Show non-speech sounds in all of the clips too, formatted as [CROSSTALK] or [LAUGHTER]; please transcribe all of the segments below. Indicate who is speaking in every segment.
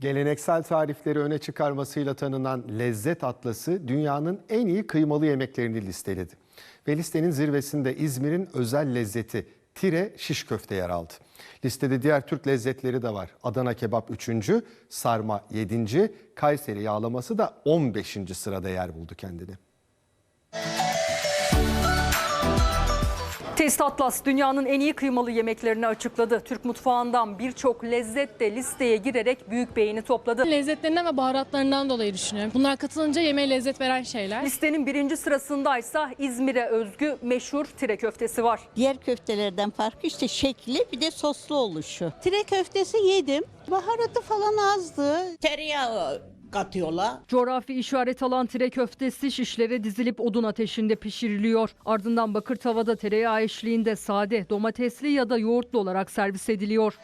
Speaker 1: Geleneksel tarifleri öne çıkarmasıyla tanınan Lezzet Atlası dünyanın en iyi kıymalı yemeklerini listeledi. Ve listenin zirvesinde İzmir'in özel lezzeti tire şiş köfte yer aldı. Listede diğer Türk lezzetleri de var. Adana kebap 3. sarma 7. Kayseri yağlaması da 15. sırada yer buldu kendini.
Speaker 2: Taste Atlas dünyanın en iyi kıymalı yemeklerini açıkladı. Türk mutfağından birçok lezzet de listeye girerek büyük beğeni topladı.
Speaker 3: Lezzetlerinden ve baharatlarından dolayı düşünüyorum. Bunlar katılınca yemeğe lezzet veren şeyler.
Speaker 2: Listenin birinci sırasındaysa İzmir'e özgü meşhur tire köftesi var.
Speaker 4: Diğer köftelerden farkı işte şekli bir de soslu oluşu.
Speaker 5: Tire köftesi yedim. Baharatı falan azdı.
Speaker 6: tereyağı katıyorlar.
Speaker 2: Coğrafi işaret alan tire köftesi şişlere dizilip odun ateşinde pişiriliyor. Ardından bakır tavada tereyağı eşliğinde sade, domatesli ya da yoğurtlu olarak servis ediliyor.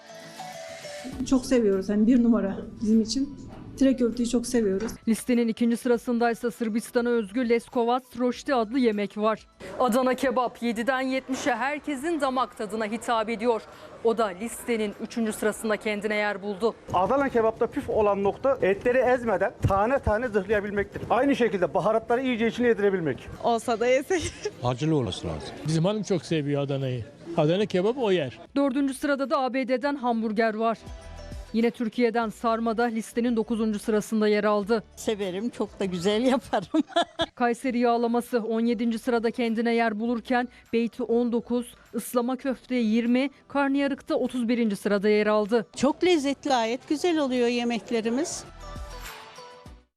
Speaker 7: çok seviyoruz. Hani bir numara bizim için. Tire köfteyi çok seviyoruz.
Speaker 2: Listenin ikinci sırasındaysa Sırbistan'a özgü Leskovac Roşti adlı yemek var. Adana kebap 7'den 70'e herkesin damak tadına hitap ediyor. O da listenin üçüncü sırasında kendine yer buldu.
Speaker 8: Adana kebapta püf olan nokta etleri ezmeden tane tane zırhlayabilmektir. Aynı şekilde baharatları iyice içine yedirebilmek.
Speaker 5: Olsa da yesek. [LAUGHS]
Speaker 9: acılı olması lazım.
Speaker 10: Bizim hanım çok seviyor Adana'yı. Adana kebap o yer.
Speaker 2: Dördüncü sırada da ABD'den hamburger var. Yine Türkiye'den sarmada listenin 9. sırasında yer aldı.
Speaker 4: Severim, çok da güzel yaparım. [LAUGHS]
Speaker 2: Kayseri yağlaması 17. sırada kendine yer bulurken beyti 19, ıslama köfte 20, karnıyarıkta 31. sırada yer aldı.
Speaker 5: Çok lezzetli gayet güzel oluyor yemeklerimiz.